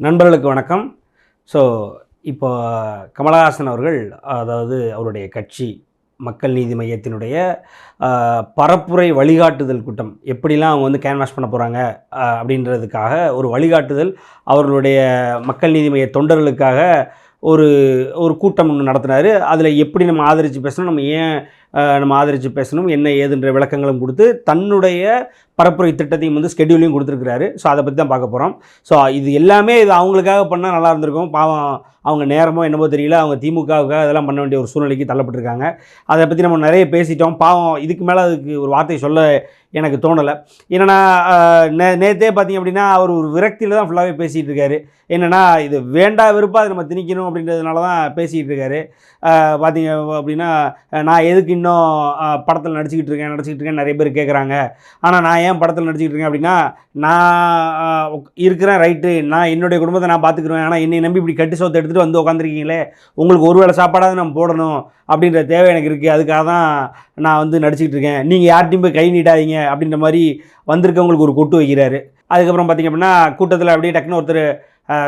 நண்பர்களுக்கு வணக்கம். ஸோ இப்போ கமலஹாசன் அவர்கள் அதாவது அவருடைய கட்சி மக்கள் நீதி மையத்தினுடைய பரப்புரை வழிகாட்டுதல் கூட்டம் எப்படிலாம் அவங்க வந்து கேன்வாஸ் பண்ண போகிறாங்க அப்படின்றதுக்காக ஒரு வழிகாட்டுதல் அவர்களுடைய மக்கள் நீதி மைய தொண்டர்களுக்காக ஒரு ஒரு கூட்டம் ஒன்று நடத்தினார். அதில் எப்படி நம்ம ஆதரித்து பேசணும் நம்ம ஏன் நம்ம ஆதரித்து பேசணும். என்ன ஏதுன்ற விளக்கங்களும் கொடுத்து தன்னுடைய பரப்புரை திட்டத்தையும் வந்து ஸ்கெடியூலையும் கொடுத்துருக்கிறாரு. ஸோ அதை பற்றி தான் பார்க்க போகிறோம் ஸோ இது எல்லாமே இது அவங்களுக்காக பண்ணால் நல்லா இருந்திருக்கும். பாவம் அவங்க நேரமோ என்னமோ தெரியல. அவங்க திமுகவுக்காக இதெல்லாம் பண்ண வேண்டிய ஒரு சூழ்நிலைக்கு தள்ளப்பட்டிருக்காங்க. அதை பற்றி நம்ம நிறைய பேசிட்டோம். பாவம் இதுக்கு மேலே அதுக்கு ஒரு வார்த்தை சொல்ல எனக்கு தோணலை. என்னென்னா நே நேற்றே பார்த்தீங்க அப்படின்னா அவர் ஒரு விரக்தியில் தான் ஃபுல்லாகவே பேசிகிட்டு இருக்காரு. என்னென்னா இது வேண்டா வெறுப்பாக அதை நம்ம திணிக்கணும் அப்படின்றதுனால தான் பேசிகிட்டு இருக்காரு. பார்த்தீங்க அப்படின்னா நான் எதுக்கு இன்னும் படத்தில் நடிச்சுக்கிட்டு இருக்கேன் நடிச்சுக்கிட்டு இருக்கேன் நிறைய பேர் கேட்குறாங்க ஆனால் நான் ஏன் படத்தில் நடிச்சுக்கிட்டு இருக்கேன் அப்படின்னா நான் இருக்கிறேன் ரைட்டு. நான் என்னுடைய குடும்பத்தை நான் பார்த்துக்குருவேன் ஆனால் என்னை நம்பி இப்படி கட்டு சோத்தை எடுத்துகிட்டு வந்து உட்காந்துருக்கீங்களே உங்களுக்கு ஒரு வேளை சாப்பாடாவது நம்ம போடணும் அப்படின்ற தேவை எனக்கு இருக்குது அதுக்காக தான் நான் வந்து நடிச்சுக்கிட்டு இருக்கேன். நீங்கள் யார்ட்டையும் போய் கை நீட்டாதீங்க அப்படின்ற மாதிரி வந்திருக்கவங்களுக்கு ஒரு கொட்டு வைக்கிறாரு. அதுக்கப்புறம் பார்த்தீங்க அப்படின்னா கூட்டத்தில் அப்படியே டக்குன்னு ஒருத்தர்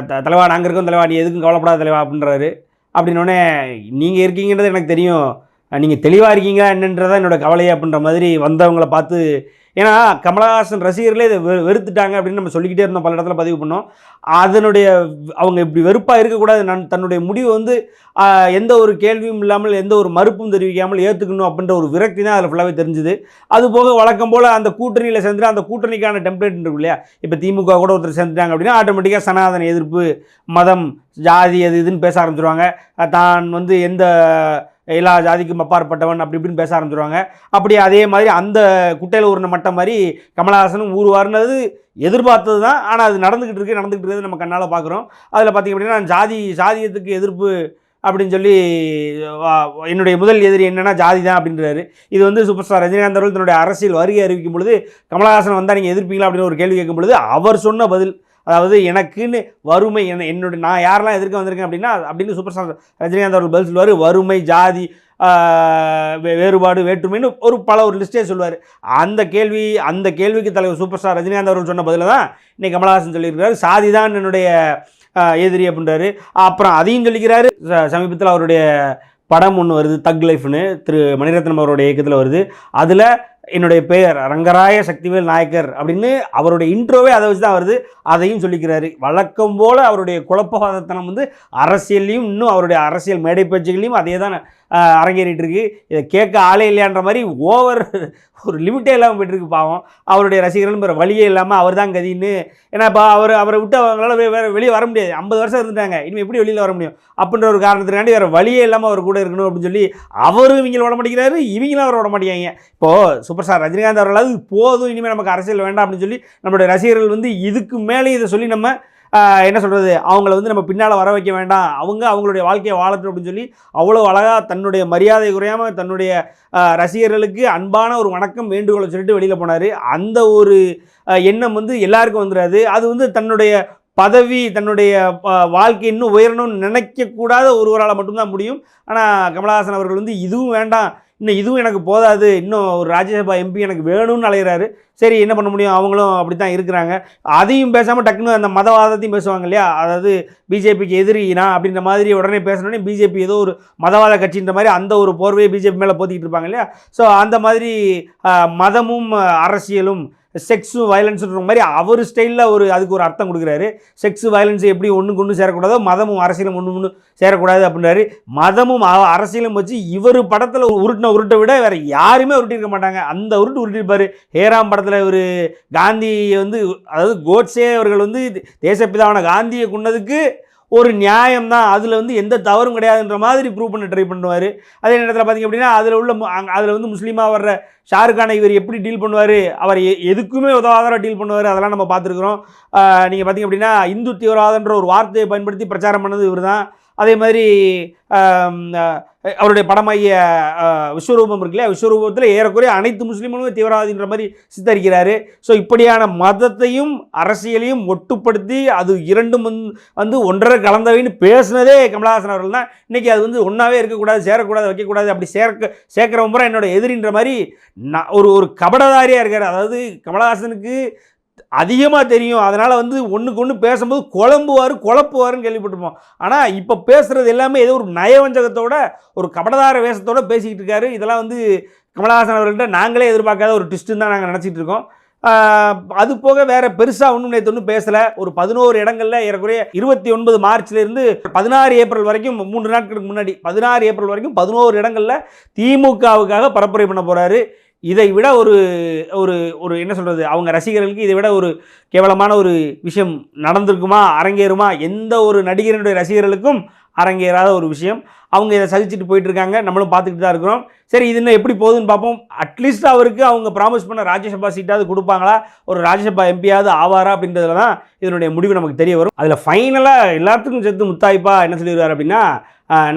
த- தலைவா நாங்கள் இருக்கோம் தலைவா நீ எதுக்கும் கவலைப்படாத தலைவா அப்படின்றாரு. அப்படின்னோடனே நீங்கள் இருக்கீங்கன்றது எனக்கு தெரியும். நீங்கள் தெளிவாக இருக்கீங்க என்னன்றதான் என்னோட கவலை அப்படின்ற மாதிரி வந்தவங்கள பார்த்து ஏன்னா கமலஹாசன் ரசிகர்களே இதை வெ வெறுத்துட்டாங்க அப்படின்னு நம்ம சொல்லிக்கிட்டே இருந்தோம் பல இடத்துல பதிவு பண்ணோம். அதனுடைய அவங்க இப்படி வெறுப்பாக இருக்கக்கூடாது. நான் தன்னுடைய முடிவு வந்து எந்த ஒரு கேள்வியும் இல்லாமல் எந்த ஒரு மறுப்பும் தெரிவிக்காமல் ஏற்றுக்கணும் அப்படின்ற ஒரு விரக்தி தான் அதில் ஃபுல்லாகவே தெரிஞ்சுது. அது போக வழக்கம் போல் அந்த கூட்டணியில் சேர்ந்துட்டு அந்த கூட்டணிக்கான டெம்ப்ளேட் இருக்கு இல்லையா? இப்போ திமுக கூட ஒருத்தர் சேர்ந்துட்டாங்க அப்படின்னா ஆட்டோமேட்டிக்காக சனாதன எதிர்ப்பு மதம் ஜாதி அது இதுன்னு பேச ஆரம்பிச்சிருவாங்க. தான் வந்து எந்த எல்லா ஜாதிக்கும் அப்பாற்பட்டவன் அப்படி இப்படின்னு பேச ஆரம்பிச்சிருவாங்க. அப்படி அதே மாதிரி அந்த குட்டையில் ஊர்ன மட்டம் மாதிரி கமலஹாசனும் ஊருவாருன்றது எதிர்பார்த்தது தான் ஆனால் அது நடந்துக்கிட்டு இருக்கு நடந்துக்கிட்டு இருக்குது நம்ம கண்ணால் பார்க்குறோம் அதில் பார்த்திங்க அப்படின்னா ஜாதி ஜாதியத்துக்கு எதிர்ப்பு அப்படின்னு சொல்லி வா- என்னுடைய முதல் எதிரி என்னென்னா ஜாதி தான் அப்படின்றாரு. இது வந்து சூப்பர் ஸ்டார் ரஜினிகாந்த் அவர்கள் தன்னுடைய அரசியல் வருகை அறிவிக்கும் பொழுது கமலஹாசன் வந்தால் நீங்கள் எதிர்ப்பீங்களா அப்படின்னு ஒரு கேள்வி கேட்கும் பொழுது அவர் சொன்ன பதில் அதாவது எனக்குன்னு வறுமை என்ன என்னுடைய நான் யாரெல்லாம் எதிர்க்க வந்திருக்கேன் அப்படின்னா அப்படின்னு சூப்பர் ஸ்டார் ரஜினிகாந்த் அவர்கள் பதில் சொல்லுவார் வறுமை ஜாதி வே- வேறுபாடு வேற்றுமைன்னு ஒரு பல ஒரு லிஸ்ட்டே சொல்லுவார். அந்த கேள்வி அந்த கேள்விக்கு தலைவர் சூப்பர் ஸ்டார் ரஜினிகாந்த் அவர்கள் சொன்ன பதில் தான் இன்னைக்கு கமலஹாசன் சொல்லியிருக்கிறார். சாதி தான் என்னுடைய எதிரி அப்படின்றாரு. அப்புறம் அதையும் சொல்லிக்கிறாரு. ச- சமீபத்தில் அவருடைய படம் ஒன்று வருது தக் லைஃப்னு திரு மணிரத்னம் அவருடைய இயக்கத்தில் வருது. அதில் என்னுடைய பெயர் ரங்கராய சக்திவேல் நாயக்கர் அப்படின்னு அவருடைய இன்ட்ரோவே அதை வச்சு தான் வருது. அதையும் சொல்லிக்கிறாரு. வழக்கம் போல் அவருடைய குழப்பவாதத்தனம் வந்து அரசியல்லையும் இன்னும் அவருடைய அரசியல் மேடை பேச்சுகளையும் அதே தான் அரங்கேறிட்டு இருக்கு இதை கேட்க ஆளே இல்லையான்ற மாதிரி ஓவர் ஒரு லிமிட்டே இல்லாமல் போயிட்டுருக்கு பாவம். அவருடைய ரசிகர்கள் வேறு வழியே இல்லாமல் அவர் தான் கதின்னு. ஏன்னா இப்போ அவர் அவரை விட்டு அவங்களால வே- வெளியே வர முடியாது. ஐம்பது வருஷம் இருந்துட்டாங்க. இனிமேல் எப்படி வெளியில் வர முடியும்? அப்படின்ற ஒரு காரணத்துக்காண்டி வேறு வழியே இல்லாமல் அவர் கூட இருக்கணும் அப்படின்னு சொல்லி அவரும் இவங்களை விட மாட்டேங்கிறாரு. இவங்களும் அவரை விட மாட்டேங்காங்க இப்போது சூப்பர் ஸ்டார் ரஜினிகாந்த் அவர்களாவது போதும் இனிமேல் நமக்கு அரசியல் வேண்டாம் அப்படின்னு சொல்லி நம்மளுடைய ரசிகர்கள் வந்து இதுக்கு மேலே இதை சொல்லி நம்ம என்ன சொல்கிறது அவங்கள வந்து நம்ம பின்னால் வர வைக்க வேண்டாம். அவங்க அவங்களுடைய வாழ்க்கையை வாழட்டும் அப்படின்னு சொல்லி அவ்வளோ அழகாக தன்னுடைய மரியாதை குறையாமல் தன்னுடைய ரசிகர்களுக்கு அன்பான ஒரு வணக்கம் வேண்டுகோளை சொல்லிட்டு வெளியில் போனார். அந்த ஒரு எண்ணம் வந்து எல்லாருக்கும் வந்துடாது. அது வந்து தன்னுடைய பதவி தன்னுடைய வாழ்க்கை இன்னும் உயரணும்னு நினைக்கக்கூடாத ஒருவரால் மட்டும்தான் முடியும். ஆனால் கமலஹாசன் அவர்கள் வந்து இதுவும் வேண்டாம். இன்னும் இதுவும் எனக்கு போதாது. இன்னும் ஒரு ராஜ்யசபா எம்பி எனக்கு வேணும்னு அலைகிறாரு சரி என்ன பண்ண முடியும்? அவங்களும் அப்படி தான் இருக்கிறாங்க. அதையும் பேசாமல் டக்குன்னு அந்த மதவாதத்தையும் பேசுவாங்க இல்லையா? அதாவது பிஜேபிக்கு எதிரினா அப்படின்ற மாதிரி உடனே பேசணுன்னே பிஜேபி ஏதோ ஒரு மதவாத கட்சின்ற மாதிரி அந்த ஒரு போர்வையை பிஜேபி மேலே போத்திக்கிட்டு இருப்பாங்க இல்லையா? ஸோ அந்த மாதிரி மதமும் அரசியலும் செக்ஸும் வயலன்ஸுன்ற மாதிரி அவர் ஸ்டைலில் ஒரு அதுக்கு ஒரு அர்த்தம் கொடுக்குறாரு. செக்ஸ் வயலன்ஸ் எப்படி ஒன்றுக்கு ஒன்று சேரக்கூடாதோ மதமும் அரசியலும் ஒன்று ஒன்று சேரக்கூடாது அப்படின்றாரு. மதமும் அரசியலும் வச்சு இவர் படத்தில் உருட்டின உருட்டை விட வேறு யாருமே உருட்டியிருக்க மாட்டாங்க. அந்த உருட்டு உருட்டிருப்பாரு. ஹேராம் படத்தில் ஒரு காந்தியை வந்து அதாவது கோட்ஸே அவர்கள் வந்து தேசப்பிதாவான காந்தியை கொண்டதுக்கு ஒரு நியாயம் தான் அதில் வந்து எந்த தவறும் கிடையாதுன்ற மாதிரி ப்ரூவ் பண்ண ட்ரை பண்ணுவார். அதே நேரத்தில் பார்த்தீங்க அப்படின்னா அதில் உள்ள அதில் வந்து முஸ்லீமாக வர்ற ஷாருக் கானை இவர் எப்படி டீல் பண்ணுவார் அவர் எ- எதுக்குமே உதவாதார டீல் பண்ணுவார் அதெல்லாம் நம்ம பார்த்துருக்குறோம். நீங்கள் பார்த்தீங்க அப்படின்னா இந்து தீவிரவாதன்ற ஒரு வார்த்தையை பயன்படுத்தி பிரச்சாரம் பண்ணது இவர் தான் அதே மாதிரி அவருடைய படமாகிய விஸ்வரூபம் இருக்கு இல்லையா விஸ்வரூபத்தில் ஏறக்குறைய அனைத்து முஸ்லீம்களுமே தீவிரவாதின்ற மாதிரி சித்தரிக்கிறாரு. ஸோ இப்படியான மதத்தையும் அரசியலையும் ஒட்டுப்படுத்தி அது இரண்டும் வந்து ஒன்றரை கலந்தவைன்னு பேசுனதே கமலஹாசன் அவர்கள் தான். இன்றைக்கி அது வந்து ஒன்றாவே இருக்கக்கூடாது சேரக்கூடாது வைக்கக்கூடாது அப்படி சேர்க்க சேர்க்குற முறை என்னோட எதிரின்ற மாதிரி நான் ஒரு ஒரு கபடதாரியாக இருக்கார். அதாவது கமலஹாசனுக்கு அதிகமாக தெரியும். அதனால் வந்து ஒன்றுக்கு ஒன்று பேசும்போது குழம்புவார் குழப்புவாருன்னு கேள்விப்பட்டிருப்போம். ஆனால் இப்போ பேசுகிறது எல்லாமே ஏதோ ஒரு நயவஞ்சகத்தோட ஒரு கபடதார வேஷத்தோடு பேசிக்கிட்டு இருக்காரு. இதெல்லாம் வந்து கமலஹாசன் அவர்கள்ட்ட நாங்களே எதிர்பார்க்காத ஒரு ட்விஸ்ட்டுன்னு தான் நாங்கள் நினச்சிட்டு இருக்கோம். அது போக வேற பெருசாக ஒன்றும் நேற்று ஒன்றும் பேசலை. ஒரு பதினோரு இடங்களில் ஏறக்குறைய இருபத்தி ஒன்பது மார்ச்லேருந்து பதினாறு ஏப்ரல் வரைக்கும் மூன்று நாட்களுக்கு முன்னாடி பதினாறு ஏப்ரல் வரைக்கும் பதினோரு இடங்களில் திமுகவுக்காக பரப்புரை பண்ண போகிறாரு இதை விட ஒரு ஒரு ஒரு என்ன சொல்கிறது அவங்க ரசிகர்களுக்கு இதை விட ஒரு கேவலமான ஒரு விஷயம் நடந்திருக்குமா அரங்கேறுமா எந்த ஒரு நடிகரினுடைய ரசிகர்களுக்கும் அரங்கேறாத ஒரு விஷயம். அவங்க இதை சகிச்சுட்டு போயிட்டுருக்காங்க நம்மளும் பார்த்துக்கிட்டு தான் இருக்கிறோம். சரி இது இன்னும் எப்படி போகுதுன்னு பார்ப்போம். அட்லீஸ்ட் அவருக்கு அவங்க ப்ராமிஸ் பண்ண ராஜ்யசபா சீட்டாவது கொடுப்பாங்களா? ஒரு ராஜ்யசபா எம்பியாவது ஆவாரா? அப்படின்றதுல தான் இதனுடைய முடிவு நமக்கு தெரிய வரும். அதில் ஃபைனலாக எல்லாத்துக்கும் சேர்த்து முத்தாய்ப்பா என்ன சொல்லிடுவார் அப்படின்னா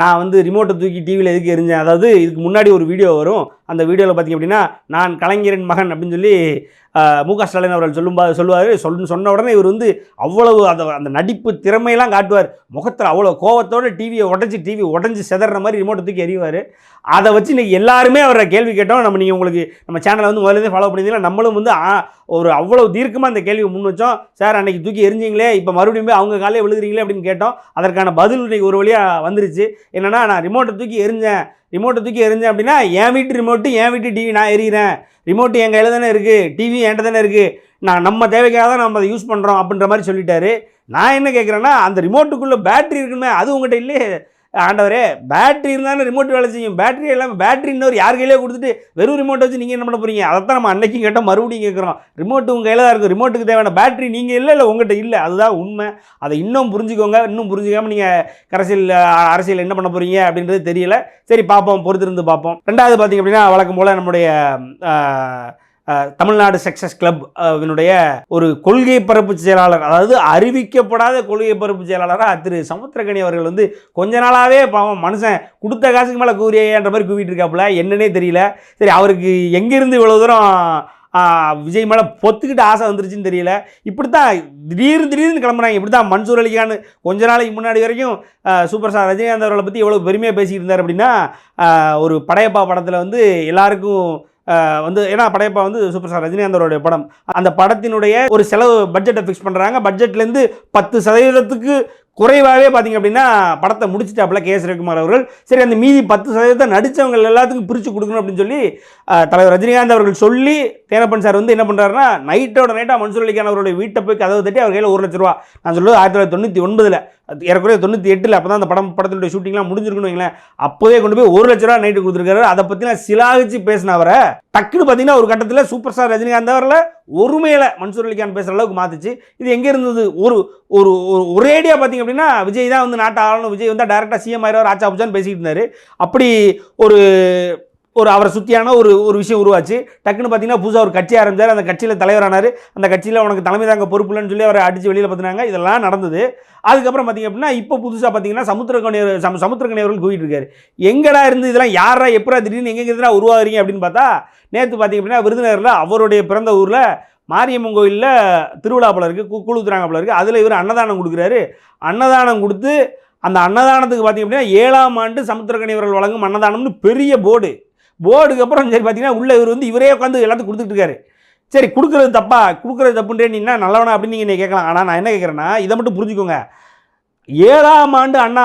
நான் வந்து ரிமோட்டை தூக்கி டிவியில் எதுக்கு எரிஞ்சேன் அதாவது இதுக்கு முன்னாடி ஒரு வீடியோ வரும். அந்த வீடியோவில் பார்த்தீங்க அப்படின்னா நான் கலைஞரின் மகன் அப்படின்னு சொல்லி மு க ஸ்டாலின் அவர்கள் சொல்லும்போது சொல்லுவார். சொல் சொன்ன உடனே இவர் வந்து அவ்வளவு அந்த அந்த நடிப்பு திறமையெல்லாம் காட்டுவார். முகத்தில் அவ்வளோ கோவத்தோடு டிவியை உடஞ்சி டிவி உடஞ்சி செதற மாதிரி ரிமோட்டை தூக்கி எறிவார். அதை வச்சு இன்றைக்கி எல்லாருமே அவரை கேள்வி கேட்டோம். நம்ம நீங்கள் உங்களுக்கு நம்ம சேனலை வந்து முதல்ல ஃபாலோ பண்ணியிருந்தீங்கன்னா நம்மளும் வந்து ஒரு அவ்வளோ தீர்க்கமாக அந்த கேள்வி முன் வச்சோம். சார் அன்றைக்கி தூக்கி எரிஞ்சிங்களே இப்போ மறுபடியும் போய் அவங்க காலையே விழுகிறீங்களே அப்படின்னு கேட்டோம். அதற்கான பதில் இன்றைக்கி ஒரு வழியாக வந்துருச்சு. என்னென்னா நான் ரிமோட்டை தூக்கி எரிஞ்சேன் ரிமோட்டை தூக்கி எரிஞ்சேன் அப்படின்னா என் வீட்டு ரிமோட்டு என் வீட்டு டிவி நான் எறிகிறேன். ரிமோட்டு என் கையில் தானே இருக்குது டிவி என்கிட்ட தானே இருக்குது நான் நம்ம தேவைக்காக தான் நம்ம அதை யூஸ் பண்ணுறோம் அப்படின்ற மாதிரி சொல்லிட்டாரு. நான் என்ன கேட்குறேன்னா அந்த ரிமோட்டுக்குள்ளே பேட்ரி இருக்குமே அது உங்கள்கிட்ட இல்லையே. ஆண்டவரே பேட்டரி இருந்தாலும் ரிமோட் வேலை செய்யும்? பேட்டரி இல்லாமல் பேட்டரி இன்னொரு யார் கையிலே கொடுத்துட்டு வெறும் ரிமோட்டை வச்சு நீங்கள் என்ன பண்ண அதை தான் நம்ம அன்னைக்கும் கேட்டால் மறுபடியும் கேட்குறோம். ரிமோட் உங்கள் கையில் தான் இருக்கும் ரிமோட்டுக்கு தேவையான பேட்டரி நீங்கள் இல்லை இல்லை உங்கள்கிட்ட இல்லை. அதுதான் உண்மை. அதை இன்னும் புரிஞ்சுக்கோங்க. இன்னும் புரிஞ்சுக்காமல் நீங்கள் கரசியல் அரசியல் என்ன பண்ண போகிறீங்க அப்படின்றது தெரியல. சரி பார்ப்போம். பொறுத்திருந்து பார்ப்போம். ரெண்டாவது பார்த்தீங்க அப்படின்னா வழக்கம் போல் நம்முடைய தமிழ்நாடு சக்சஸ் கிளப் இதனுடைய ஒரு கொள்கை பரப்பு செயலாளர் அதாவது அறிவிக்கப்படாத கொள்கை பரப்பு செயலாளராக திரு சமுத்திரகனி அவர்கள் வந்து கொஞ்ச நாளாகவே பாவம் மனுஷன் கொடுத்த காசுக்கு மேலே கூறியேன்ற மாதிரி கூவிட்டு இருக்காப்புல என்னன்னே தெரியல. சரி அவருக்கு எங்கேருந்து இவ்வளோ தூரம் விஜய் மேலே பொத்துக்கிட்டு ஆசை வந்துருச்சுன்னு தெரியல. இப்படி தான் திடீர்னு திடீர்னு கிளம்புறாங்க இப்படி தான் மன்சூர் அலிகான் கொஞ்ச நாளைக்கு முன்னாடி வரைக்கும் சூப்பர் ஸ்டார் ரஜினிகாந்த் அவர்களை பற்றி எவ்வளோ பெருமையாக பேசிக்கிட்டு இருந்தார் அப்படின்னா ஒரு படையப்பா படத்தில் வந்து எல்லாருக்கும் வந்து ஏன்னா படையப்பா வந்து சூப்பர் ஸ்டார் ரஜினிகாந்த் அவருடைய படம். அந்த படத்தினுடைய ஒரு செலவு பட்ஜெட்டை ஃபிக்ஸ் பண்ணுறாங்க பட்ஜெட்லேருந்து பத்து சதவீதத்துக்கு குறைவாகவே பார்த்தீங்க அப்படின்னா படத்தை முடிச்சிட்டாப்புல கே எஸ் ரவிக்குமார் அவர்கள். சரி அந்த மீதி பத்து சதவீதத்தை நடித்தவங்க எல்லாத்துக்கும் பிரித்து கொடுக்கணும் அப்படின்னு சொல்லி தலைவர் ரஜினிகாந்த் அவர்கள் சொல்லி தேனப்பன் சார் வந்து என்ன பண்ணுறாருன்னா நைட்டோட நைட்டாக மன்சூர் அலிகான் அவருடைய வீட்டை போய் கதவு தட்டி அவர் கையில் ஒரு லட்ச ரூபா. நான் சொல்லுவது ஆயிரத்தி தொள்ளாயிரத்தி தொண்ணூற்றி ஒன்பதில். ஏறக்குறைய தொண்ணூற்றி எட்டில் அப்போ தான் அந்த படம் படத்தினுடைய ஷூட்டிங்லாம் முடிஞ்சிருக்கணும் வைங்களேன். அப்போதே கொண்டு போய் ஒரு லட்ச ரூபா நைட்டு கொடுத்துருக்காரு. அதை பற்றினா சிலாகிச்சு பேசின அவரை டக்குன்னு பார்த்தீங்கன்னா ஒரு கட்டத்தில் சூப்பர் ஸ்டார் ரஜினிகாந்த் அவரில் ஒருமையில் மன்சூர் அலிகான் பேசுகிற அளவுக்கு மாத்துச்சு. இது எங்கே இருந்தது? ஒரு ஒரு ஒரு ஒரேடியாக பார்த்தீங்க அப்படின்னா விஜய் தான் வந்து நாட்டை ஆளணும் விஜய் வந்து டேரெக்டாக சிஎம் ஆயிரம் ஆச்சா புச்சான்னு பேசிக்கிட்டு இருந்தார். அப்படி ஒரு ஒரு அவரை சுற்றியான ஒரு ஒரு விஷயம் உருவாச்சு. டக்குன்னு பார்த்தீங்கன்னா புதுசாக ஒரு கட்சி ஆரம்பிச்சார். அந்த கட்சியில் தலைவரானார். அந்த கட்சியில் உனக்கு தலைமை தாங்க பொறுப்புலன்னு சொல்லி அவரை அடித்து வெளியில் பார்த்துனாங்க இதெல்லாம் நடந்தது. அதுக்கப்புறம் பார்த்தீங்க அப்படின்னா இப்போ புதுசாக பார்த்தீங்கன்னா சமுத்திரக்கணியர் சம சமுத்திரக்கணியவர்கள் கூட்டிகிட்டு இருக்காரு எங்கடா இருந்து இதெல்லாம் யாரா எப்படா திடீர்னு எங்கே உருவாகிறீங்க அப்படின்னு பார்த்தா நேற்று பார்த்தீங்க அப்படின்னா விருதுநகரில் அவருடைய பிறந்த ஊரில் மாரியம்மன் கோயிலில் திருவிழா போல இருக்குது கு குழுத்துறாங்க போல இருக்குது அதில் இவர் அன்னதானம் கொடுக்குறாரு. அன்னதானம் கொடுத்து அந்த அன்னதானத்துக்கு பார்த்தீங்க அப்படின்னா ஏழாம் ஆண்டு சமுத்திரக்கணியவர்கள் வழங்கும் அன்னதானம்னு பெரிய போர்டு. போர்டுக்கு அப்புறம் சரி பார்த்தீங்கன்னா உள்ள இவர் வந்து இவரே உட்காந்து எல்லாத்தையும் கொடுத்துட்டு இருக்காரு. சரி கொடுக்குறது தப்பா? கொடுக்குறது தப்புன்றே நீ என்ன நல்லவனா அப்படின்னு நீங்கள் கேட்கலாம். ஆனால் நான் என்ன கேட்குறேன்னா இதை மட்டும் புரிஞ்சுக்கோங்க. ஏழாம் ஆண்டு அண்ணா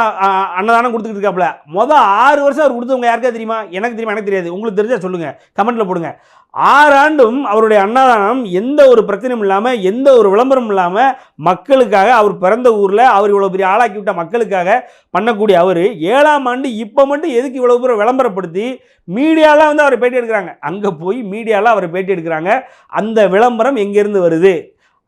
அன்னதானம் கொடுத்துக்கிட்டு இருக்காப்புல. மொதல் ஆறு வருஷம் அவர் கொடுத்தவங்க யாருக்கா தெரியுமா? எனக்கு தெரியுமா? எனக்கு தெரியாது. உங்களுக்கு தெரிஞ்சால் சொல்லுங்கள் கமெண்ட்டில் போடுங்க. ஆறாண்டும் அவருடைய அன்னதானம் எந்த ஒரு பிரச்சனையும் இல்லாமல் எந்த ஒரு விளம்பரம் இல்லாமல் மக்களுக்காக அவர் பிறந்த ஊரில் அவர் இவ்வளோ பெரிய ஆளாக்கி விட்ட மக்களுக்காக பண்ணக்கூடிய அவர். ஏழாம் ஆண்டு இப்போ மட்டும் எதுக்கு இவ்வளோ பேர் விளம்பரப்படுத்தி மீடியாலாம் வந்து அவரை பேட்டி எடுக்கிறாங்க. அங்கே போய் மீடியாலாம் அவரை பேட்டி எடுக்கிறாங்க. அந்த விளம்பரம் எங்கேருந்து வருது?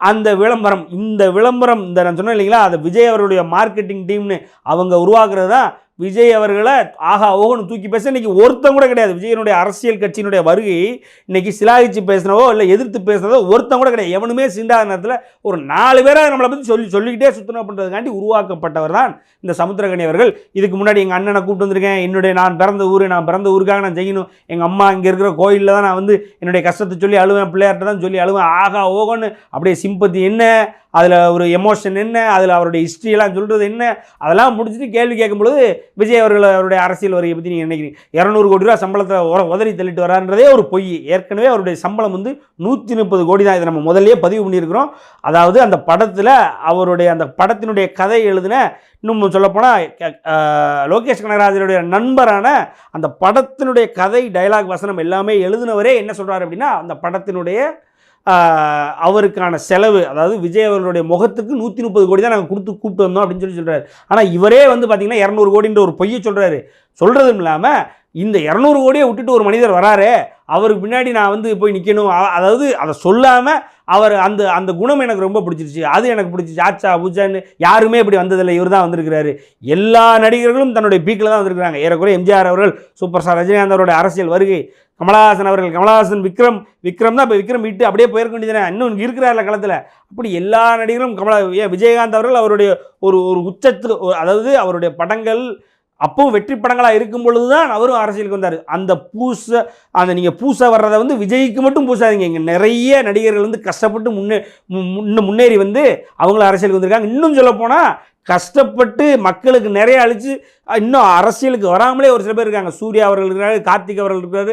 அந்த விளம்பரம் இந்த விளம்பரம் இந்த நான் சொன்னேன் இல்லைங்களா? அதை விஜய் அவருடைய மார்க்கெட்டிங் டீம்னு அவங்க உருவாக்குறது தான் விஜய் அவர்களை ஆஹா ஓகோன்னு தூக்கி பேச இன்றைக்கி ஒருத்தன் கூட கிடையாது. விஜயனுடைய அரசியல் கட்சியினுடைய வருகை இன்றைக்கி சிலாகிச்சு பேசினவோ இல்லை எதிர்த்து பேசுனதோ ஒருத்தன் கூட கிடையாது. எவனுமே சிண்டாத நேரத்தில் ஒரு நாலு பேரை நம்மளை பற்றி சொல்லி சொல்லிக்கிட்டே சுத்தணும் பண்ணுறதுக்காண்டி உருவாக்கப்பட்டவர் தான் இந்த சமுத்திரகணி அவர்கள். இதுக்கு முன்னாடி எங்கள் அண்ணனை கூப்பிட்டு வந்திருக்கேன். என்னுடைய நான் பிறந்த ஊர் நான் பிறந்த ஊருக்காக நான் செய்யணும் எங்கள் அம்மா இங்கே இருக்கிற கோயிலில் தான் நான் வந்து என்னுடைய கஷ்டத்தை சொல்லி அழுவேன் பிள்ளையார்ட்ட தான் சொல்லி அழுவேன். ஆகா ஓகோன்னு அப்படியே சிம்பத்தி என்ன? அதில் ஒரு எமோஷன் என்ன? அதில் அவருடைய ஹிஸ்ட்ரியெல்லாம் சொல்கிறது என்ன? அதெல்லாம் முடிச்சுட்டு கேள்வி கேட்கும்பொழுது விஜய் அவர்கள் அவருடைய அரசியல் வருகை பற்றி நீங்கள் நினைக்கிறீங்க. இரநூறு கோடி ரூபா சம்பளத்தை உர உதறி தள்ளிட்டு வரான்றதே ஒரு பொய். ஏற்கனவே அவருடைய சம்பளம் வந்து நூற்றி முப்பது கோடி தான். இதை நம்ம முதல்லையே பதிவு பண்ணியிருக்கிறோம். அதாவது அந்த படத்தில் அவருடைய அந்த படத்தினுடைய கதை எழுதின இன்னும் சொல்லப்போனால் லோகேஷ் கனகராஜனுடைய நண்பரான அந்த படத்தினுடைய கதை டயலாக் வசனம் எல்லாமே எழுதினவரே என்ன சொல்கிறார் அப்படின்னா அந்த படத்தினுடைய அவருக்கான செலவு அதாவது விஜய் அவர்களுடைய முகத்துக்கு நூற்றி முப்பது கோடி தான் நாங்கள் கொடுத்து கூப்பிட்டு வந்தோம் அப்படின்னு சொல்லி சொல்கிறாரு ஆனால் இவரே வந்து பார்த்தீங்கன்னா இரநூறு கோடின்ற ஒரு பொய்யை சொல்கிறாரு சொல்கிறதும் இல்லாமல் இந்த இரநூறு கோடியை விட்டுட்டு ஒரு மனிதர் வராரு அவருக்கு பின்னாடி நான் வந்து போய் நிற்கணும் அதாவது அதை சொல்லாமல் அவர் அந்த அந்த குணம் எனக்கு ரொம்ப பிடிச்சிருச்சு. அது எனக்கு பிடிச்சிச்சு ஆச்சா பூச்சான்னு யாருமே இப்படி வந்ததில்லை. இவர் தான் வந்திருக்கிறாரு. எல்லா நடிகர்களும் தன்னுடைய பீக்கில் தான் வந்திருக்கிறாங்க. ஏறக்குறைய எம்ஜிஆர் அவர்கள் சூப்பர் ஸ்டார் ரஜினிகாந்த் அவருடைய அரசியல் வருகை கமலஹாசன் அவர்கள் கமலஹாசன் விக்ரம் விக்ரம் தான் இப்போ விக்ரம் விட்டு அப்படியே போயிருக்க வேண்டியதானே இன்னும் இருக்கிறார்ல களத்தில். அப்படி எல்லா நடிகரும் கமலா ஏன் விஜயகாந்த் அவர்கள் அவருடைய ஒரு ஒரு உச்சத்தில் ஒரு- அதாவது அவருடைய படங்கள் அப்போ வெற்றி படங்களாக இருக்கும் பொழுது தான் அவரும் அரசியலுக்கு வந்தார். அந்த பூச அந்த நீங்கள் பூச வர்றதை வந்து விஜய்க்கு மட்டும் பூசாதீங்க. இங்கே நிறைய நடிகர்கள் வந்து கஷ்டப்பட்டு முன்னே மு- முன்ன முன்னேறி வந்து அவங்களும் அரசியலுக்கு வந்திருக்காங்க. இன்னும் சொல்லப்போனால் கஷ்டப்பட்டு மக்களுக்கு நிறைய அழிச்சு இன்னும் அரசியலுக்கு வராமலே ஒரு சில பேர் இருக்காங்க. சூர்யா அவர்கள் இருக்கிறாரு கார்த்திக் அவர்கள் இருக்கிறாரு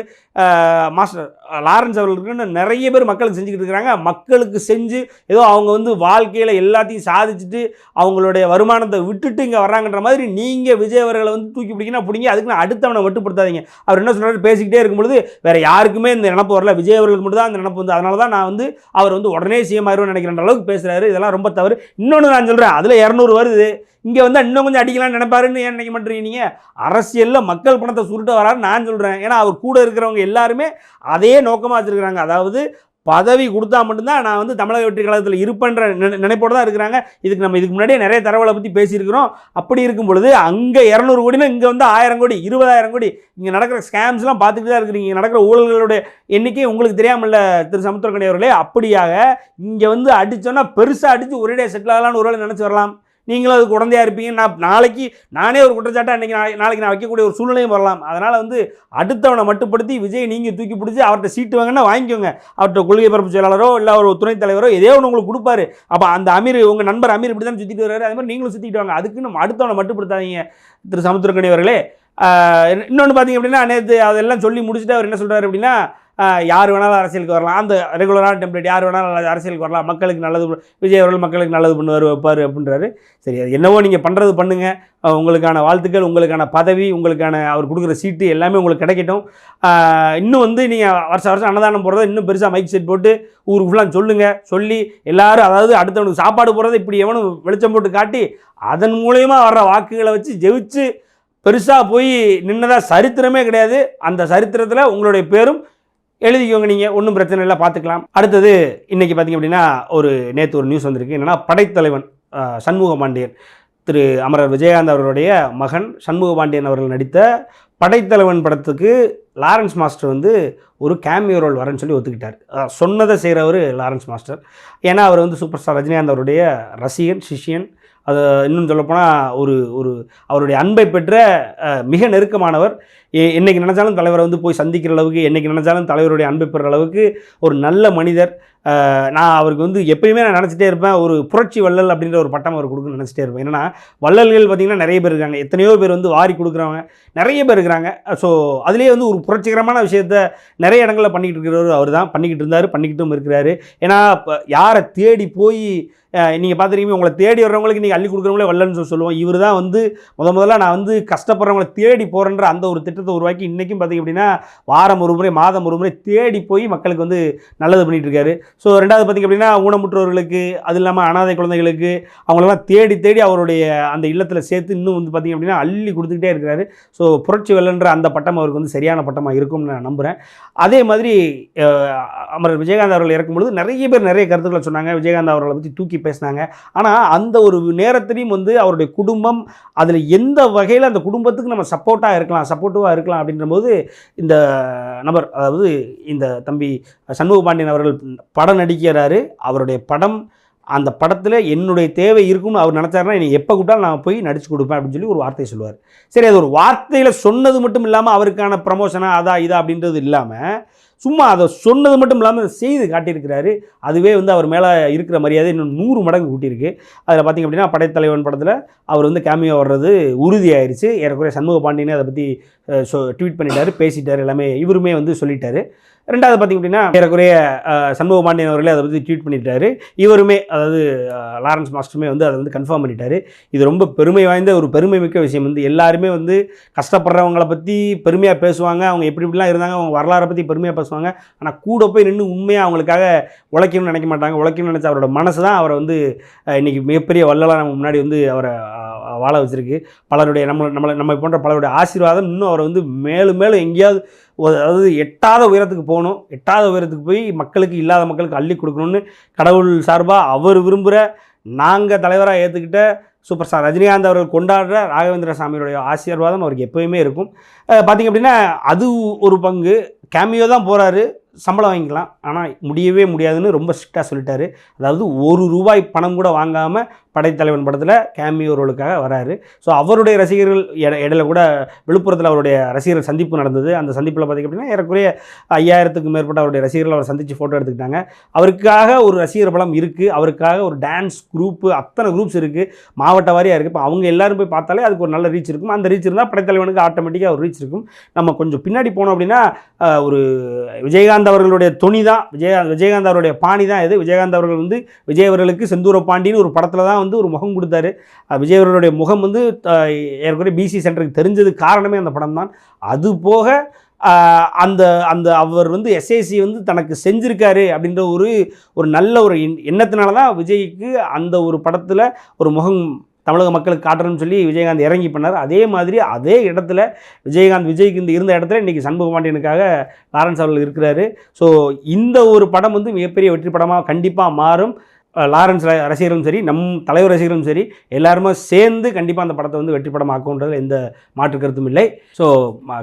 மாஸ்டர் லாரன்ஸ் அவர்கள் இருக்கிறாரு நிறைய பேர் மக்களுக்கு செஞ்சுக்கிட்டு இருக்கிறாங்க. மக்களுக்கு செஞ்சு ஏதோ அவங்க வந்து வாழ்க்கையில் எல்லாத்தையும் சாதிச்சுட்டு அவங்களுடைய வருமானத்தை விட்டுட்டு இங்கே வர்றாங்கன்ற மாதிரி நீங்கள் விஜய் அவர்களை வந்து தூக்கி பிடிக்கணும் பிடிங்க. அதுக்கு நான் அடுத்தவனை மட்டுப்படுத்தாதீங்க. அவர் என்ன சொன்னார் பேசிக்கிட்டே இருக்கும் பொழுது யாருக்குமே இந்த நினப்பு வரல. விஜய் அவர்களுக்கு மட்டும் தான் அந்த நினப்பு வந்து. அதனால தான் நான் வந்து அவர் வந்து உடனே சிஎம் ஆயிரும்னு நினைக்கிற அளவுக்கு பேசுகிறாரு இதெல்லாம் ரொம்ப தவறு. இன்னொன்று நான் சொல்கிறேன் அதில் இரநூறு வருது. இங்கே வந்து இன்னும் கொஞ்சம் அடிக்கலாம்னு நினைப்பாருன்னு ஏன் நினைக்க மாட்டேறீங்க அரசியலில் மக்கள் பணத்தை சுருட்ட வராரு நான் சொல்கிறேன் ஏன்னா அவர் கூட இருக்கிறவங்க எல்லாருமே அதே நோக்கமாக வச்சுருக்கிறாங்க. அதாவது பதவி கொடுத்தா மட்டும்தான் நான் வந்து தமிழக வெற்றி கழகத்தில் இருப்பேன்ற நினை- நினைப்போட தான் இருக்கிறாங்க. இதுக்கு நம்ம இதுக்கு முன்னாடியே நிறைய தரவுகளை பற்றி பேசியிருக்கிறோம். அப்படி இருக்கும் பொழுது அங்கே இரநூறு கோடினா இங்கே வந்து ஆயிரம் கோடி இருபதாயிரம் கோடி இங்கே நடக்கிற ஸ்கேம்ஸ்லாம் பார்த்துட்டு தான் இருக்கிறீங்க. நடக்கிற ஊழல்களுடைய எண்ணிக்கை உங்களுக்கு தெரியாமல்ல திரு சமுத்திரக்கணி அவர்களே. அப்படியாக இங்கே வந்து அடிச்சோன்னா பெருசாக அடித்து ஒரேடியாக செட்டில் ஆகலாம்னு ஒரு நினச்சி வரலாம். நீங்களும் அது உடந்தையாக இருப்பீங்க. நான் நாளைக்கு நானே ஒரு குற்றச்சாட்டை அன்றைக்கி நாளைக்கு நான் வைக்கக்கூடிய ஒரு சூழ்நிலையும் வரலாம். அதனால் வந்து அடுத்தவனை மட்டுப்படுத்தி விஜய் நீங்கள் தூக்கி பிடிச்சி அவர்கிட்ட சீட்டு வாங்கினா வாங்கிக்கோங்க. அவர்கிட்ட கொள்கை பரப்பு செயலாளரோ இல்லை ஒரு துணைத் தலைவரோ ஏதோ ஒன்று உங்களுக்கு கொடுப்பாரு. அப்போ அந்த அமீர் உங்கள் நண்பர் அமீர் இப்படி தான் சுற்றிட்டு வர்றாரு. அது மாதிரி நீங்களும் சுற்றிட்டு வாங்க. அதுக்கு நம்ம அடுத்தவனை மட்டுப்படுத்தாதீங்க. திரு சமுத்திரக்கணி அவர்களே. இன்னொன்று பார்த்தீங்க அப்படின்னா நேற்று அதெல்லாம் சொல்லி முடிச்சுட்டு அவர் என்ன சொல்கிறார் அப்படின்னா யார் வேணாலும் அரசியலுக்கு வரலாம். அந்த ரெகுலரான டெம்ப்ளேட் யார் வேணாலும் அரசியலுக்கு வரலாம். மக்களுக்கு நல்லது விஜய் அவர்கள் மக்களுக்கு நல்லது பண்ணுவார் வைப்பார் அப்படின்றாரு. சரி அது என்னவோ நீங்கள் பண்ணுறது பண்ணுங்கள் உங்களுக்கான வாழ்த்துக்கள் உங்களுக்கான பதவி உங்களுக்கான அவர் கொடுக்குற சீட்டு எல்லாமே உங்களுக்கு கிடைக்கட்டும். இன்னும் வந்து நீங்கள் வருஷம் வருஷம் அன்னதானம் போடுறத இன்னும் பெருசாக மைக் செட் போட்டு ஊருக்கு ஃபுல்லாக சொல்லுங்கள் சொல்லி எல்லாரும் அதாவது அடுத்தவனுக்கு சாப்பாடு போடுறத இப்படி எவனும் வெளிச்சம் போட்டு காட்டி அதன் மூலயமா வர்ற வாக்குகளை வச்சு ஜெயிச்சு பெருசாக போய் நின்னதாக சரித்திரமே கிடையாது. அந்த சரித்திரத்தில் உங்களுடைய பேரும் எழுதிக்கோங்க நீங்கள் ஒன்றும் பிரச்சனை இல்லை பார்த்துக்கலாம் அடுத்தது இன்றைக்கி பார்த்தீங்க அப்படின்னா ஒரு நேற்று ஒரு நியூஸ் வந்திருக்கு. என்னென்னா படைத்தலைவன் சண்முக பாண்டியன் திரு அமரர் விஜயகாந்த் அவர்களுடைய மகன் சண்முக பாண்டியன் அவர்கள் நடித்த படைத்தலைவன் படத்துக்கு லாரன்ஸ் மாஸ்டர் வந்து ஒரு கேமியோ ரோல் வரேன்னு சொல்லி ஒத்துக்கிட்டார். சொன்னதை செய்கிறவர் லாரன்ஸ் மாஸ்டர். ஏன்னா அவர் வந்து சூப்பர் ஸ்டார் ரஜினிகாந்த் அவருடைய ரசிகன் சிஷியன் அது இன்னும் சொல்லப்போனால் ஒரு ஒரு அவருடைய அன்பை பெற்ற மிக நெருக்கமானவர். எ- என்னைக்கு நினச்சாலும் தலைவரை வந்து போய் சந்திக்கிற அளவுக்கு என்னைக்கு நினச்சாலும் தலைவருடைய அன்பை பெற அளவுக்கு ஒரு நல்ல மனிதர். நான் அவருக்கு வந்து எப்பயுமே நான் நினச்சிட்டே இருப்பேன். ஒரு புரட்சி வள்ளல் அப்படின்ற ஒரு பட்டம் அவர் கொடுக்கணும்னு நினச்சிட்டே இருப்பேன். என்னன்னா வள்ளல்கள் பார்த்திங்கன்னா நிறைய பேர் இருக்காங்க. எத்தனையோ பேர் வந்து வாரி கொடுக்குறவங்க நிறைய பேர் இருக்கிறாங்க. ஸோ அதுலேயே வந்து ஒரு புரட்சிகரமான விஷயத்த நிறைய இடங்களில் பண்ணிக்கிட்டு இருக்கிறவர் அவர் தான் பண்ணிக்கிட்டு இருந்தார் பண்ணிக்கிட்டும் இருக்கிறாரு. ஏன்னா இப்போ யாரை தேடி போய் நீங்கள் பார்த்துருக்கீங்க உங்களை தேடி வர்றவங்களுக்கு நீங்கள் அள்ளி கொடுக்குறவங்களே வல்லன்னு சொல்லி சொல்லுவோம். இவர் தான் வந்து முத முதல்ல நான் வந்து கஷ்டப்படுறவங்களை தேடி போகிறேன்ற அந்த ஒரு திட்டத்தை உருவாக்கி இன்றைக்கும் பார்த்திங்க அப்படின்னா வாரம் ஒரு முறை மாதம் ஒரு முறை தேடி போய் மக்களுக்கு வந்து நல்லது பண்ணிகிட்டு இருக்காரு. ஸோ ரெண்டாவது பார்த்திங்க அப்படின்னா ஊனமுற்றோர்களுக்கு அது இல்லாமல் அனாதை குழந்தைகளுக்கு அவங்களெல்லாம் தேடி தேடி அவருடைய அந்த இல்லத்தில் சேர்த்து இன்னும் வந்து பார்த்திங்க அப்படின்னா அள்ளி கொடுத்துக்கிட்டே இருக்கிறாரு. ஸோ புரட்சி வெள்ளன்ற அந்த பட்டம் அவருக்கு வந்து சரியான பட்டமாக இருக்கும்னு நான் நம்புகிறேன் அதே மாதிரி அமரர் விஜயகாந்த் அவர்கள் இறக்கும்பொழுது நிறைய பேர் நிறைய கருத்துக்களை சொன்னாங்க. விஜயகாந்த் அவர்களை பற்றி தூக்கி பேசினாங்க. ஆனால் அந்த ஒரு நேரத்திலையும் வந்து அவருடைய குடும்பம் அதில் எந்த வகையில் அந்த குடும்பத்துக்கு நம்ம சப்போர்ட்டாக இருக்கலாம் சப்போர்ட்டிவாக இருக்கலாம் அப்படின்ற போது இந்த நபர் அதாவது இந்த தம்பி சண்முக பாண்டியன் அவர்கள் படம் நடிக்கிறாரு. அவருடைய படம் அந்த படத்தில் என்னுடைய தேவை இருக்கும்னு அவர் நினச்சாருன்னா என்னை எப்போ கூப்பிட்டாலும் நான் போய் நடிச்சு கொடுப்பேன் அப்படின்னு சொல்லி ஒரு வார்த்தையை சொல்லுவார். சரி அது ஒரு வார்த்தையில் சொன்னது மட்டும் இல்லாமல் அவருக்கான ப்ரமோஷனா அதா இதா அப்படின்றது இல்லாமல் சும்மா அதை சொன்னது மட்டும் இல்லாமல் செய்து காட்டியிருக்கிறாரு. அதுவே வந்து அவர் மேலே இருக்கிற மரியாதை இன்னும் நூறு மடங்கு கூட்டியிருக்கு. அதில் பார்த்திங்க அப்படின்னா படைத்தலைவன் படத்தில் அவர் வந்து கேமியோ வர்றது உறுதியாயிருச்சு. ஏறக்குறைய சண்முக பாண்டியனே அதை பற்றி ட்வீட் பண்ணிட்டாரு பேசிட்டார் எல்லாமே இவருமே வந்து சொல்லிட்டாரு. ரெண்டாவது பார்த்திங்க அப்படின்னா ஏறக்குறைய சண்முக பாண்டியன் அவர்களே அதை பற்றி ட்வீட் பண்ணிட்டாரு. இவருமே அதாவது லாரன்ஸ் மாஸ்டருமே வந்து அதை வந்து கன்ஃபார்ம் பண்ணிட்டாரு. இது ரொம்ப பெருமை வாய்ந்த ஒரு பெருமை மிக்க விஷயம். வந்து எல்லாருமே வந்து கஷ்டப்படுறவங்களை பற்றி பெருமையாக பேசுவாங்க. அவங்க எப்படி இப்படிலாம் இருந்தாங்க அவங்க வரலாறை பற்றி பெருமையாக பேசுவாங்க. ஆனால் கூட போய் நின்று உண்மையாக அவங்களுக்காக உழைக்கணும்னு நினைக்க மாட்டாங்க. உழைக்கணும்னு நினச்ச அவரோட மனசு தான் அவரை வந்து இன்றைக்கி மிகப்பெரிய வள்ளலாக நம்ம முன்னாடி வந்து அவரை வாழ வச்சுருக்கு. பலருடைய நம்ம நம்மளை நம்ம போன்ற பலருடைய ஆசீர்வாதம் இன்னும் அவரை வந்து மேலும் மேலும் எங்கேயாவது அதாவது எட்டாத உயரத்துக்கு போகணும். எட்டாத உயரத்துக்கு போய் மக்களுக்கு இல்லாத மக்களுக்கு அள்ளி கொடுக்கணும்னு கடவுள் சார்பாக அவர் விரும்புகிற நாங்கள் தலைவராக ஏற்றுக்கிட்ட சூப்பர் ஸ்டார் ரஜினிகாந்த் அவர்கள் கொண்டாடுற ராகவேந்திர சாமியுடைய ஆசீர்வாதம் அவருக்கு எப்போயுமே இருக்கும். பார்த்திங்க அப்படின்னா அது ஒரு பங்கு. கேமியோ தான் போகிறாரு சம்பளம் வாங்கிக்கலாம். ஆனால் முடியவே முடியாதுன்னு ரொம்ப ஸ்ட்ரிக்டாக சொல்லிட்டாரு. அதாவது ஒரு ரூபாய் பணம் கூட வாங்காமல் படைத்தலைவன் படத்தில் கேமியோ ரோலுக்காக வராரு. ஸோ அவருடைய ரசிகர்கள் இடையில கூட விழுப்புரத்தில் அவருடைய ரசிகர்கள் சந்திப்பு நடந்தது. அந்த சந்திப்பில் பார்த்திங்க அப்படின்னா ஏறக்குறைய ஐயாயிரத்துக்கும் மேற்பட்ட அவருடைய ரசிகர்கள் அவரை சந்தித்து ஃபோட்டோ எடுத்துக்கிட்டாங்க. அவருக்காக ஒரு ரசிகர் பலம் இருக்குது அவருக்காக ஒரு டான்ஸ் குரூப்பு அத்தனை குரூப்ஸ் இருக்குது மாவட்ட வாரியாக இருக்குது இப்போ அவங்க எல்லோரும் போய் பார்த்தாலே அதுக்கு ஒரு நல்ல ரீச் இருக்கும். அந்த ரீச் இருந்தால் படைத்தலைவனுக்கு ஆட்டோமேட்டிக்காக ஒரு ரீச் இருக்கும். நம்ம கொஞ்சம் பின்னாடி போனோம் அப்படின்னா ஒரு விஜயகாந்த் அவர்களுடைய துணி தான் விஜயகாந்த் விஜயகாந்த் அவருடைய பாணி தான் இது. விஜயகாந்த் அவர்கள் வந்து விஜய் அவர்களுக்கு செந்தூர பாண்டின்னு ஒரு படத்தில் தான் வந்து ஒரு முகம் கொடுத்தாரு. விஜய் அவர்களுடைய முகம் வந்து ஏற்கனவே பிசி சென்டருக்கு தெரிஞ்சது காரணமே அந்த படம் தான் அது போக அந்த அந்த அவர் வந்து எஸ்ஏசி வந்து தனக்கு செஞ்சுருக்காரு அப்படின்ற ஒரு ஒரு நல்ல ஒரு எண்ணத்தினால தான் விஜய்க்கு அந்த ஒரு படத்தில் ஒரு முகம் தமிழக மக்களுக்கு காட்டணும்னு சொல்லி விஜயகாந்த் இறங்கி பண்ணார். அதே மாதிரி அதே இடத்துல விஜயகாந்த் விஜய்க்கு இந்த இருந்த இடத்துல இன்றைக்கி சண்முக பாண்டியனுக்காக லாரன்ஸ் அவர்கள் இருக்கிறாரு. ஸோ இந்த ஒரு படம் வந்து மிகப்பெரிய வெற்றி படமாக கண்டிப்பாக மாறும். லாரன்ஸ் ர- சரி நம் தலைவர் ரசிகரும் சரி எல்லாருமே சேர்ந்து கண்டிப்பாக அந்த படத்தை வந்து வெற்றி படமாக்குன்றதுல எந்த மாற்று கருத்தும் இல்லை. ஸோ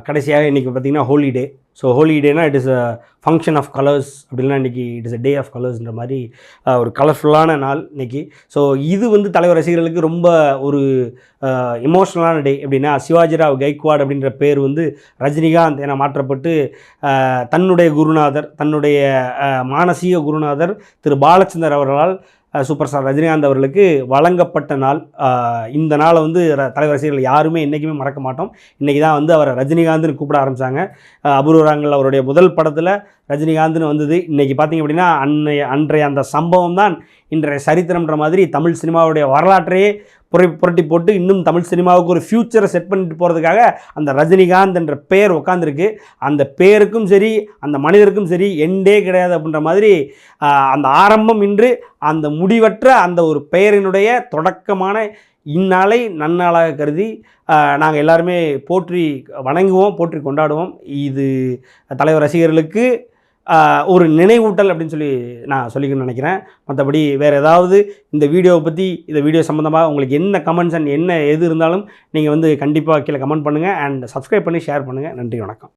கடைசியாக இன்றைக்கி பார்த்தீங்கன்னா holiday so ஹோலிடேனா it is a function of colours அப்படின்னா இன்றைக்கி it is a day of கலர்ஸ்ன்ற மாதிரி ஒரு கலர்ஃபுல்லான நாள் இன்றைக்கி ஸோ இது வந்து தலைவர் ரசிகர்களுக்கு ரொம்ப ஒரு எமோஷ்னலான டே எப்படின்னா சிவாஜிராவ் கைக்வாட் அப்படின்ற பேர் வந்து ரஜினிகாந்த் என மாற்றப்பட்டு தன்னுடைய குருநாதர் தன்னுடைய மானசீக குருநாதர் திரு பாலச்சந்தர் அவர்களால் சூப்பர் ஸ்டார் ரஜினிகாந்த் அவர்களுக்கு வழங்கப்பட்ட நாள். இந்த நாளை வந்து தலைவர் ரசிகர்கள் யாருமே என்றைக்குமே மறக்க மாட்டோம். இன்றைக்கி தான் வந்து அவரை ரஜினிகாந்த்னு கூப்பிட ஆரம்பித்தாங்க அபூர்வராங்கல் அவருடைய முதல் படத்தில் ரஜினிகாந்த்னு வந்தது. இன்றைக்கி பார்த்தீங்க அப்படின்னா அன்னைய அன்றைய அந்த சம்பவம் தான் இன்றைய சரித்திரம்ன்ற மாதிரி தமிழ் சினிமாவுடைய வரலாற்றையே புரை புரட்டி போட்டு இன்னும் தமிழ் சினிமாவுக்கு ஒரு ஃப்யூச்சரை செட் பண்ணிட்டு போகிறதுக்காக அந்த ரஜினிகாந்த் என்ற பெயர் உட்காந்துருக்கு அந்த பேருக்கும் சரி அந்த மனிதருக்கும் சரி எண்டே கிடையாது அப்படின்ற மாதிரி அந்த ஆரம்பம் இன்று அந்த முடிவற்ற அந்த ஒரு பெயரினுடைய தொடக்கமான இந்நாளை நன்னாளாக கருதி நாங்கள் எல்லாருமே போற்றி வணங்குவோம் போற்றி கொண்டாடுவோம். இது தலைவர் ரசிகர்களுக்கு ஒரு நினைவூட்டல் அப்படின்னு சொல்லி நான் சொல்லிக்கணும்னு நினைக்கிறேன். மற்றபடி வேறு ஏதாவது இந்த வீடியோவை பற்றி இந்த வீடியோ சம்மந்தமாக உங்களுக்கு என்ன கமெண்ட்ஸ் அண்ட் என்ன எது இருந்தாலும் நீங்கள் வந்து கண்டிப்பாக கீழே கமெண்ட் பண்ணுங்கள் அண்ட் சப்ஸ்கிரைப் பண்ணி ஷேர் பண்ணுங்கள் நன்றி வணக்கம்.